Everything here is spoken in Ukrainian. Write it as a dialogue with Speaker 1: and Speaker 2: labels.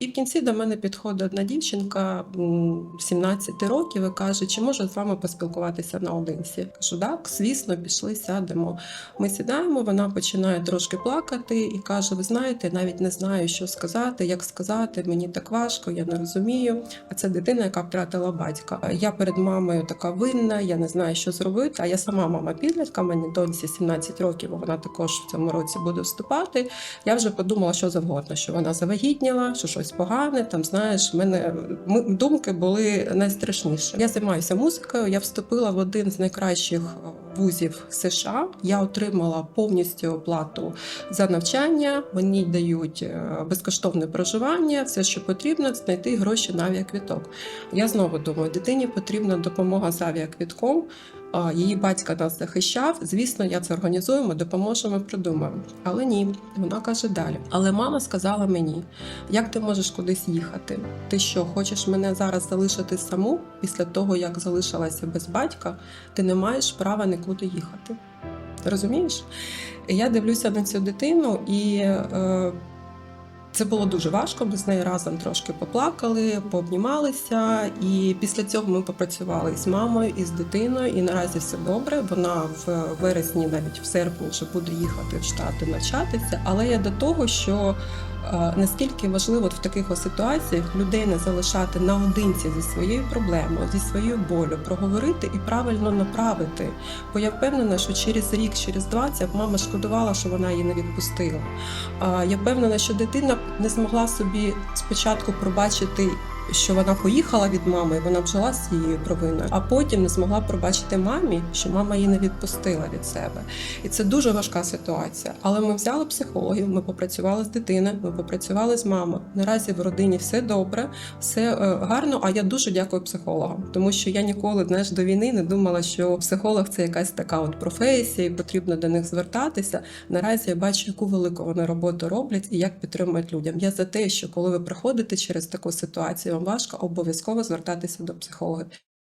Speaker 1: І в кінці до мене підходить одна дівчинка 17 років і каже, чи можу з вами поспілкуватися наодинці. Кажу, так, звісно, пішли, сядемо. Ми сідаємо, вона починає трошки плакати і каже: Ви знаєте, навіть не знаю, що сказати, як сказати, мені так важко, я не розумію. А це дитина, яка втратила батька. Я перед мамою така винна, я не знаю, що зробити. А я сама мама підлітка, мені доньці 17 років, вона також в цьому році буде вступати. Я вже подумала, що завгодно, що вона завагітніла, що щось погане. Там знаєш, в мене думки були найстрашніші. Я займаюся музикою. Я вступила в один з найкращих вузів США. Я отримала повністю оплату за навчання. Мені дають е, безкоштовне проживання, все, що потрібно, знайти гроші на авіаквіток. Я знову думаю, дитині потрібна допомога з авіаквітком. Її батька нас захищав. Звісно, я це організую, ми допоможемо, придумаємо. Але ні, вона каже далі. Але мама сказала мені: як ти можеш кудись їхати? Ти що, хочеш мене зараз залишити саму після того, як залишилася без батька? Ти не маєш права нікуди їхати. Розумієш? Я дивлюся на цю дитину і. Е, це було дуже важко. Ми з нею разом трошки поплакали, пообнімалися, і після цього ми попрацювали з мамою, і з дитиною. І наразі все добре. Вона в вересні, навіть в серпні, вже буде їхати в штати навчатися. Але я до того, що наскільки важливо в таких ситуаціях людей не залишати наодинці зі своєю проблемою, зі своєю болю, проговорити і правильно направити. Бо я впевнена, що через рік, через два ця мама шкодувала, що вона її не відпустила. Я впевнена, що дитина не змогла собі спочатку пробачити, що вона поїхала від мами, вона вжила з цією провиною, а потім не змогла пробачити мамі, що мама її не відпустила від себе. І це дуже важка ситуація. Але ми взяли психологів, ми попрацювали з дитиною, ми попрацювали з мамою. Наразі в родині все добре, все е, гарно. А я дуже дякую психологам, тому що я ніколи знаєш, до війни не думала, що психолог це якась така от професія, і потрібно до них звертатися. Наразі я бачу, яку велику вони роботу роблять і як підтримують людям. Я за те, що коли ви приходите через таку ситуацію, вам важко обов'язково звертатися до психолога.